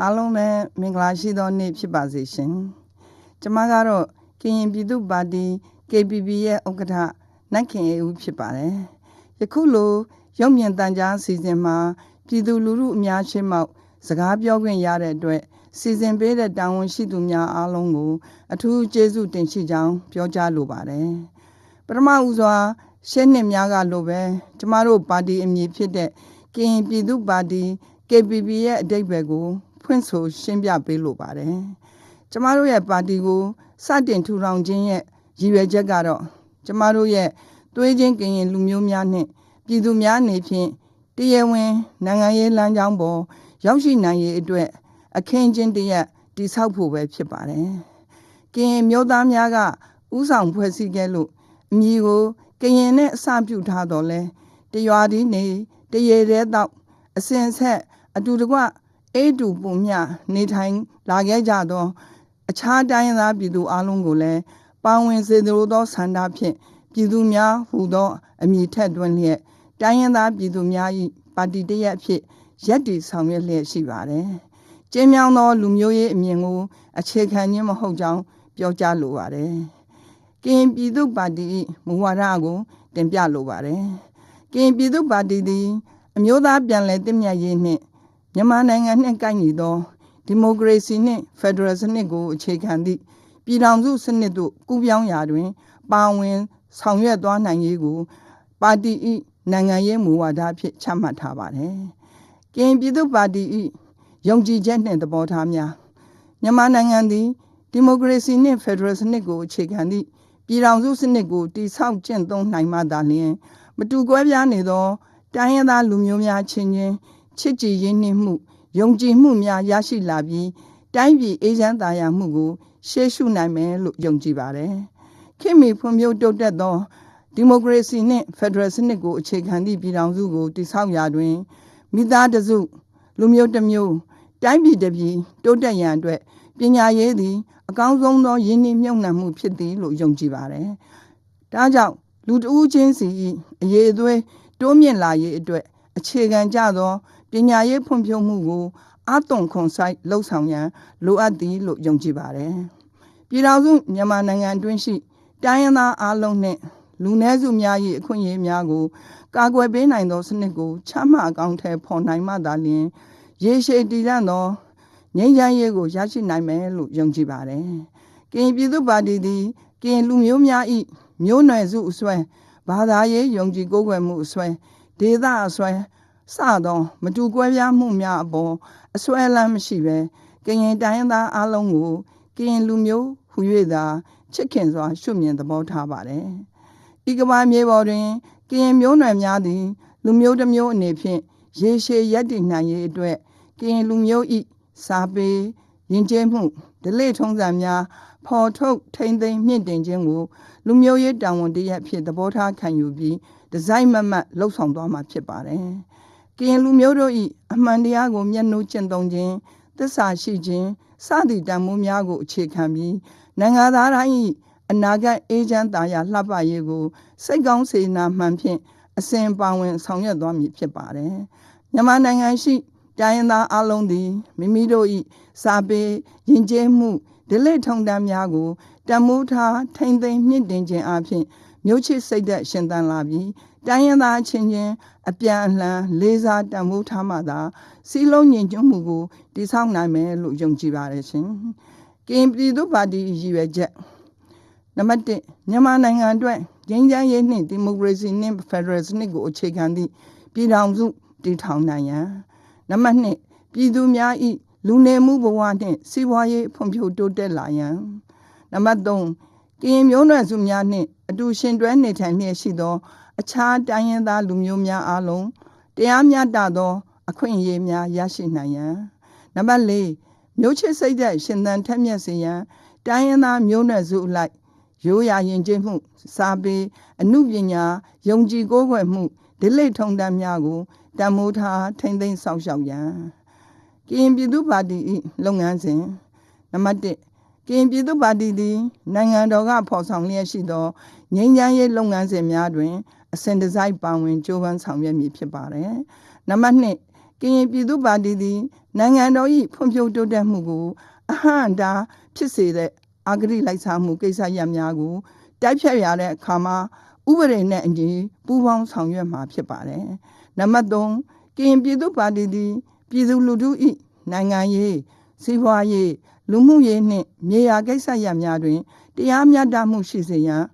အားလုံးပဲမင်္ဂလာရှိသောနေ့ဖြစ်ပါစေရှင်။ကျွန်မကတော့ကရင်ပြည်သူ့ပါတီ KPP ရဲ့ဥက္ကဋ္ဌနတ်ခင်အေဦးဖြစ်ပါတယ်။ယခုလိုရုပ်မြင်သံကြားအစီအစဉ်မှာပြည်သူလူထုအများရှင်းမောက်စကားပြောခွင့်ရတဲ့အတွက်စီစဉ်ပေးတဲ့တာဝန်ရှိသူများအားလုံးကို အထူးကျေးဇူးတင်ရှိကြောင်းပြောကြားလိုပါတယ်။ပထမဦးစွာရှင်းနှစ်များကလိုပဲကျမတို့ပါတီအမည်ဖြစ်တဲ့ကရင်ပြည်သူ့ပါတီ KPP ရဲ့အတိတ်ဘယ်ကို ဖွင့်ဆိုရှင်းပြပေးလိုပါတယ်။ကျမတို့ရဲ့ပါတီကိုစတင်ထူထောင်ခြင်းရဲ့ရည်ရွယ်ချက်ကတော့ကျမတို့ရဲ့သွေးချင်းကရင်လူမျိုးများနဲ့ပြည်သူများအနေဖြင့်တရားဝင်နိုင်ငံရေးလမ်းကြောင်းပေါ်ရောက်ရှိနိုင်ရေးအတွက်အခင်းချင်းတရက်တည်ဆောက်ဖို့ပဲဖြစ်ပါတယ်။ကရင်မျိုးသားများကဥဆောင်ဖွဲ့စည်းခဲ့လို့အမည်ကိုကရင်နဲ့အစပြုထားတော်လဲတရွာဒီနေတရေတဲ့တော့အစင်ဆက်အတူတကွ အေးတူပုံမြနေထိုင်လာခဲ့ကြသောအခြားတိုင်းရင်းသားပြည်သူအလုံးကိုလည်းပါဝင်စေလိုသောဆန္ဒဖြင့်ပြည်သူများဟူသောအမည်ထက်တွင်လျက်တိုင်းရင်းသားပြည်သူများ၏ပါတီတရက်ဖြစ်ရက်တည်ဆောင်ရွက်လျက်ရှိပါတယ်။ကျင်းမြောင်းသောလူမျိုးရေးအမြင်ကိုအခြေခံခြင်းမဟုတ်ကြောင်းပြောကြားလိုပါတယ်။ကရင်ပြည်သူ့ပါတီ၏မူဝါဒကိုတင်ပြလိုပါတယ်။ကရင်ပြည်သူ့ပါတီသည်အမျိုးသားပြန်လည်တည်မြဲရေးနှင့် မြန်မာနိုင်ငံနှင့်ကိုက်ညီသောဒီမိုကရေစီနှင့်ဖက်ဒရယ်စနစ်ကိုအခြေခံသည့်ပြည်ထောင်စုစနစ်သို့ကူးပြောင်းရာတွင် ပါဝင်ဆောင်ရွက်သွားနိုင်ရေးကို ပါတီ၏နိုင်ငံရေးမူဝါဒဖြင့်ချမှတ်ထားပါတယ်။ကရင်ပြည်သူ့ပါတီ၏ယုံကြည်ချက်နှင့်သဘောထားများမြန်မာနိုင်ငံသည်ဒီမိုကရေစီနှင့်ဖက်ဒရယ်စနစ်ကိုအခြေခံသည့်ပြည်ထောင်စုစနစ်ကိုတည်ဆောက်ကျင့်သုံးနိုင်မှသာလျှင် မတူကွဲပြားနေသောတိုင်းရင်းသားလူမျိုးများချင်းချင်း ချစ်ကြည်ရင်းနှီးမှုယုံကြည်မှုများရရှိလာပြီးတိုင်းပြည်အေးချမ်းသာယာမှုကိုရှေ့ရှုနိုင်မယ်လို့ယုံကြည်ပါတယ်။ခင်မီဖွံ့ဖြိုးတိုးတက်သောဒီမိုကရေစီနှင့်ဖက်ဒရယ်စနစ်ကိုအခြေခံသည့်ပြည်ထောင်စုကိုတည်ဆောက်ရာတွင်မိသားတစုလူမျိုးတစ်မျိုးတိုင်းပြည်တစ်ပြည်တိုးတက်ရန်အတွက်ပညာရေးသည် အကောင်းဆုံးသောယင်းနှိမ့်မြုံနှံမှုဖြစ်သည်လို့ယုံကြည်ပါတယ်။ဒါကြောင့်လူတဦးချင်းစီ၏အရေးအသွေးတိုးမြင့်လာရေးအတွက်အခြေခံကြသော ပညာရေးဖွံ့ဖြိုးမှုကိုအသွင်ခွန်ဆိုင်လှုပ်ဆောင်ရန်လိုအပ်သည်လို့ယုံကြည်ပါတယ်။ပြည်ထောင်စုမြန်မာနိုင်ငံအတွင်းရှိတိုင်းရင်းသားအလုံးနှင့်လူနည်းစုများ၏အခွင့်အရေးများကိုကာကွယ်ပေးနိုင်သောစနစ်ကိုချမှတ်အကောင့်ထဲပေါ်နိုင်မှသာလျှင်ရေရှည်တည်တံ့သောငြိမ်းချမ်းရေးကိုရရှိနိုင်မယ်လို့ယုံကြည်ပါတယ်။ကရင်ပြည်သူ့ပါတီသည်ကရင်လူမျိုးများ၏မျိုးနွယ်စုအစွဲဘာသာရေးယုံကြည်ကိုးကွယ်မှုအစွဲဒေသအစွဲ စသောမတူကွဲပြားမှုများအပေါ်အစွဲလမ်းမရှိပဲကရင်တိုင်းရင်းသားအလုံးကိုကရင်လူမျိုးဟူ၍သာချစ်ခင်စွာ ရှုမြင်သဘောထားပါတယ်။ဤကဘာမြေပေါ်တွင်ကရင်မျိုးနွယ်များသည် လူမျိုးတစ်မျိုးအနေဖြင့်ရေရှည်ရည်တည်နိုင်ရေးအတွက်ကရင်လူမျိုးဤစာပေယဉ်ကျေးမှုဒလိထုံးစံများဖော်ထုတ်ထိမ့်သိမ်းမြင့်တင်ခြင်းကိုလူမျိုးရေးတာဝန်တရက်ဖြစ်သဘောထားခံယူပြီးဒီဇိုင်းမမတ်လှုပ်ဆောင်သွားမှာဖြစ်ပါတယ်။ ကရင်လူမျိုးတို့၏အမှန်တရားကိုမျက်နှာကျင့်သုံးခြင်းသစ္စာရှိခြင်းစသည့်တန်ဖိုးများကိုအခြေခံပြီးနိုင်ငံသားတိုင်း၏အနာဂတ်အေးချမ်းသာယာလှပရေးကိုစိတ်ကောင်းစေနာမှန်ဖြင့်အစဉ်ပါဝင်ဆောင်ရွက်သွားမည်ဖြစ်ပါတယ်။မြန်မာနိုင်ငံရှိတိုင်းရင်းသားအလုံးသည်မိမိတို့၏စာပေယဉ်ကျေးမှုဒလိထုံတမ်းများကိုတမိုးထားထိမ့်သိမ်းမြင့်တင်ခြင်းအပြင် မြို့ချစ်စိတ်သက်ရှင်သန်လာပြီးတိုင်းရင်းသားချင်းချင်းအပြန်အလှန်လေးစားတမိုးထားမှသာစီလုံးညီညွတ်မှုကိုတည်ဆောက်နိုင်မယ်လို့ယုံကြည်ပါတယ်ရှင်။ကင်ပြည်သူ့ပါတီရည်ရွယ်ချက်နံပါတ်1မြန်မာနိုင်ငံအတွက်ငြိမ်းချမ်းရေးနှင့်ဒီမိုကရေစီနှင့်ဖက်ဒရယ်စနစ်ကိုအခြေခံသည့်ပြည်ထောင်စုတည်ထောင်နိုင်ရန်နံပါတ်2ပြည်သူများ၏လူနေမှုဘဝနှင့်စီးပွားရေးဖွံ့ဖြိုးတိုးတက်လာရန်နံပါတ်3 ကရင်မျိုးနွယ်စုများနှင့်အတူရှင်တွဲနေထိုင်လျက်ရှိသော အခြားတိုင်းရင်းသားလူမျိုးများအားလုံးတရားမျှတသော အခွင့်အရေးများရရှိနိုင်ရန်နံပါတ်4မျိုးချစ်စိတ်သက်ရှင်သန်ထက်မြက်စေရန်တိုင်းရင်းသားမျိုးနွယ်စုအလိုက်ရိုးရာယဉ်ကျေးမှုစာပေအမှုပညာယုံကြည်ကိုးကွယ်မှုဒိလိထုံတမ်းများကိုတံမိုးထားထိမ့်သိမ်းဆောင်ရှောက်ရန်ကရင်ပြည်သူ့ပါတီ၏လုပ်ငန်းစဉ်နံပါတ်1 ကရင်ပြည်သူ့ပါတီသည်နိုင်ငံတော်ကဖော်ဆောင်လျက်ရှိသောငြိမ်းချမ်းရေးလုပ်ငန်းစဉ်များတွင်အစဉ်တစိုက်ပါဝင်ကြိုးပမ်းဆောင်ရွက်မည်ဖြစ်ပါတယ်။နံပါတ်2ကရင်ပြည်သူ့ပါတီသည်နိုင်ငံတော်၏ဖွံ့ဖြိုးတိုးတက်မှုကိုအဟန့်အတားဖြစ်စေတဲ့အာဂရိလိုက်စားမှုကိစ္စရပ်များကိုတိုက်ဖြတ်ရတဲ့အခါမှာဥပဒေနဲ့အညီပူးပေါင်းဆောင်ရွက်မှာဖြစ်ပါတယ်။နံပါတ်3ကရင်ပြည်သူ့ပါတီသည်ပြည်သူလူထု၏နိုင်ငံရေးစီးပွားရေး လူမှုရေးနှင့်မြေယာကိစ္စရပ်များတွင်တရားမျှတမှုရှိစေရန်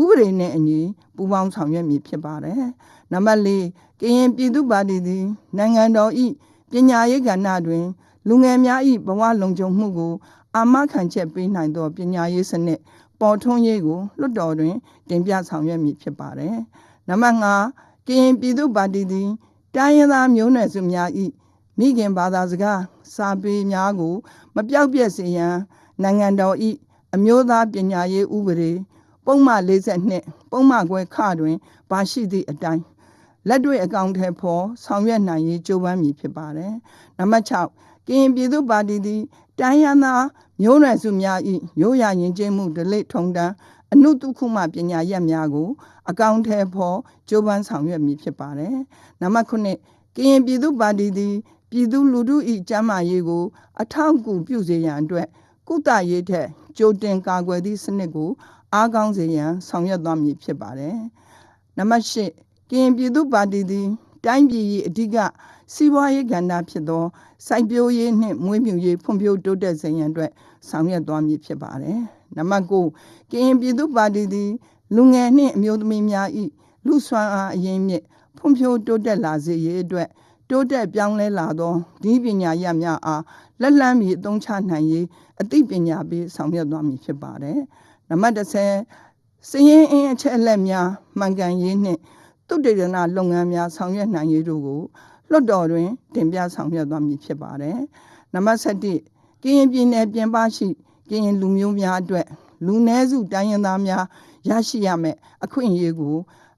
ဥပဒေနှင့်အညီပူးပေါင်းဆောင်ရွက်မည်ဖြစ်ပါတယ်။နံပါတ်4ကရင်ပြည်သူ့ပါတီသည်နိုင်ငံတော်၏ပညာရေးကဏ္ဍတွင်လူငယ်များ၏ဘဝလုံခြုံမှုကိုအာမခံချက်ပေးနိုင်သောပညာရေးစနစ်ပေါ်ထွန်းရေးကိုလွှတ်တော်တွင်တင်ပြဆောင်ရွက်မည်ဖြစ်ပါတယ်။နံပါတ်5ကရင်ပြည်သူ့ပါတီသည်တိုင်းရင်းသားမျိုးနွယ်စုများ၏မိခင်ဘာသာစကား စာပေများကို မပြောက်ပြက်စေရန်နိုင်ငံတော်၏အမျိုးသားပညာရေးဥပဒေပုံမှန်42ပုံမှန်ခွဲခတွင်ပါရှိသည့်အတိုင်းလက်တွေ့အကောင့်ထဲပေါ်ဆောင်ရွက်နိုင်ရေးကြိုးပမ်းမည်ဖြစ်ပါတယ်။နံပါတ်6ကရင်ပြည်သူ့ပါတီသည်တိုင်းရင်းသားမျိုးနွယ်စုများ၏ရိုးရာယဉ်ကျေးမှုဒလိထုံတန်းအနုတုခုမှပညာရပ်များကို အကောင့်ထဲပေါ်ကြိုးပမ်းဆောင်ရွက်မည်ဖြစ်ပါတယ်။နံပါတ်9ကရင်ပြည်သူ့ပါတီသည် ပြည်သူလူထု၏ကျန်းမာရေးကို အထောက်အကူပြုစေရန်အတွက်ကုသရေးထက်ကြိုတင်ကာကွယ်သည့်စနစ်ကိုအားကောင်းစေရန်ဆောင်ရွက်သွားမည်ဖြစ်ပါတယ်။နံပါတ်10ကရင်ပြည်သူ့ပါတီသည်တိုင်းပြည်၏အဓိကစီးပွားရေးကဏ္ဍဖြစ်သောစိုက်ပျိုးရေးနှင့်မွေးမြူရေးဖွံ့ဖြိုးတိုးတက်စေရန်အတွက်ဆောင်ရွက်သွားမည်ဖြစ်ပါတယ်။နံပါတ်9ကရင်ပြည်သူ့ပါတီသည်လူငယ်နှင့်အမျိုးသမီးများ၏လူဆွမ်းအားအရင်းမြစ်ဖွံ့ဖြိုးတိုးတက်လာစေရေးအတွက် တိုးတက်ပြောင်းလဲလာသောဒီပညာရပ်များအားလက်လန်းမီအသုံးချနိုင်ရေးအသိပညာပေးဆောင်ရွက်သွားမည်ဖြစ်ပါတယ်။နံပါတ်10စည်ရင်အင်းအချက်အလက်များမှန်ကန်ရေးနှင့်တုတေရနာလုပ်ငန်းများဆောင်ရွက်နိုင်ရေးတို့ကိုလွှတ်တော်တွင်တင်ပြဆောင်ရွက်သွားမည်ဖြစ်ပါတယ်။နံပါတ်7ကရင်ပြည်နယ်ပြင်ပရှိကရင်လူမျိုးများအတွက်လူနည်းစုတိုင်းရင်းသားများရရှိရမယ့်အခွင့်အရေးကို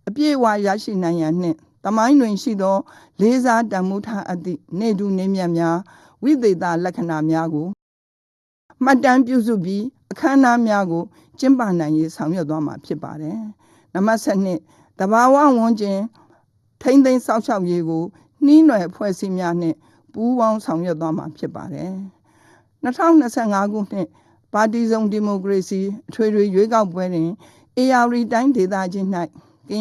အပြည့်အဝရရှိနိုင်ရန်နှင့် တမိုင်းတွင်ရှိသော လေးစားတန်မိုးထားအသည့်နေတူနေမြတ်များဝိသေသလက္ခဏာများကိုမှတ်တမ်းပြုစုပြီးအခမ်းအနားများကိုကျင်းပနိုင်ရေးဆောင်ရွက်သွားမှာဖြစ်ပါတယ်။နံပါတ်7တဘာဝဝန်ကျင်ထိမ့်သိမ်းစောက်ရှောက်ရေးကိုနှီးနွယ်ဖွဲ့စည်းများနှင့်ပူးပေါင်းဆောင်ရွက်သွားမှာဖြစ်ပါတယ်။2025ခုနှစ်ပါတီစုံဒီမိုကရေစီအထွေထွေရွေးကောက်ပွဲတွင် AR တိုင်းဒေသကြီး၌က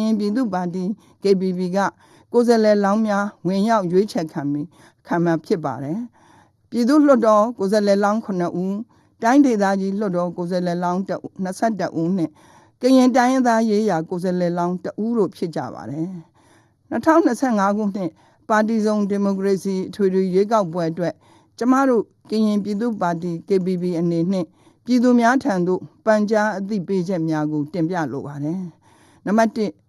ရင်ပြည်သူ့ပါတီ KPP ကကိုယ်စားလှယ်လောင်းများဝင်ရောက်ရွေးချယ်ခံပြီးခံမှာဖြစ်ပါတယ်။ပြည်သူ့လွှတ်တော်ကိုယ်စားလှယ်လောင်း9ဦးတိုင်းဒေသကြီးလွှတ်တော်ကိုယ်စားလှယ်လောင်း22ဦးနှင့်ကရင်တိုင်းရင်းသားရေးရာကိုယ်စားလှယ်လောင်း2ဦးတို့ဖြစ်ကြပါတယ်။2025ခုနှစ်ပါတီစုံဒီမိုကရေစီအထွေထွေရွေးကောက်ပွဲအတွက်ကျမတို့ကရင်ပြည်သူ့ပါတီ KPP အနေနဲ့ပြည်သူများထံသို့ပန်ကြားအသိပေးချက်များကိုတင်ပြလိုပါတယ်။နံပါတ်1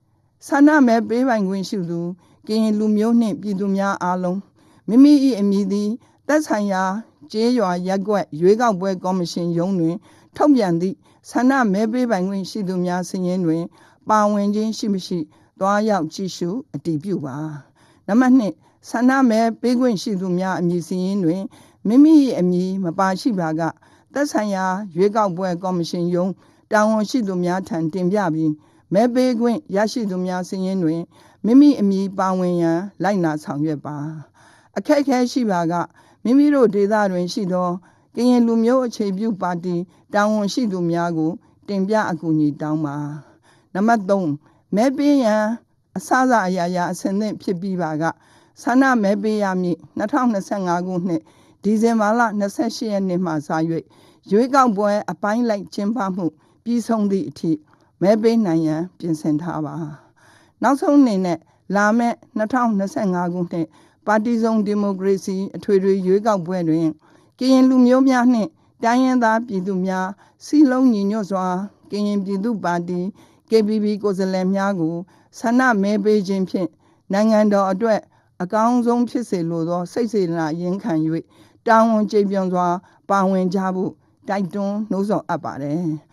ဆန္ဒမဲပေးပိုင်ခွင့်ရှိသူကရင်လူမျိုးနှင့်ပြည်သူများအားလုံးမိမိ၏အမည်သည်သက်ဆိုင်ရာကျေးရွာရက်ကွက်ရွေးကောက်ပွဲကော်မရှင်ရုံးတွင်ထုတ်ပြန်သည့်ဆန္ဒမဲပေးပိုင်ခွင့်ရှိသူများစာရင်းတွင် ပါဝင်ခြင်းရှိမရှိသွားရောက်ကြည့်ရှုအတည်ပြုပါနံပါတ်2ဆန္ဒမဲပေးခွင့်ရှိသူများအမည်စာရင်းတွင်မိမိ၏အမည်မပါရှိပါကသက်ဆိုင်ရာရွေးကောက်ပွဲကော်မရှင်ရုံးတာဝန်ရှိသူများထံတင်ပြပြီး မဲပေးခွင့်ရရှိသူများစာရင်းတွင်မိမိအမည်ပါဝင်ရန်လိုက်နာဆောင်ရွက်ပါ အခက်အခဲရှိပါကမိမိတို့ဒေသတွင်ရှိသောကရင်လူမျိုးအခြေပြုပါတီတာဝန်ရှိသူများကို တင်ပြအကူအညီတောင်းပါနံပါတ်3မဲပေးရန်အစအစအရာရာအစင်းသင့်ဖြစ်ပြီးပါကဆန္ဒမဲပေးရမည့်2025ခုနှစ်ဒီဇင်ဘာလ28ရက်နေ့မှစ၍ရွေးကောက်ပွဲအပိုင်းလိုက်ကျင်းပမှုပြီးဆုံးသည့်အထိ မဲပေးနိုင်ရန်ပြင်ဆင်ထားပါနောက်ဆုံးအနေနဲ့လာမယ့်2025ခုနှစ်ပါတီစုံဒီမိုကရေစီအထွေထွေရွေးကောက်ပွဲတွင်ကရင်လူမျိုးများနှင့်တိုင်းရင်းသားပြည်သူများစီလုံးညီညွတ်စွာကရင်ပြည်သူပါတီ KPP ကိုယ်စားလှယ်များကိုဆန္ဒမဲပေးခြင်းဖြင့်နိုင်ငံတော်အတွက်အကောင်းဆုံးဖြစ်စေလိုသော စိတ်စေတနာရင်ခံ၍တာဝန်ကျေပွန်စွာပါဝင်ကြဖို့တိုက်တွန်းနှိုးဆော်အပ်ပါတယ်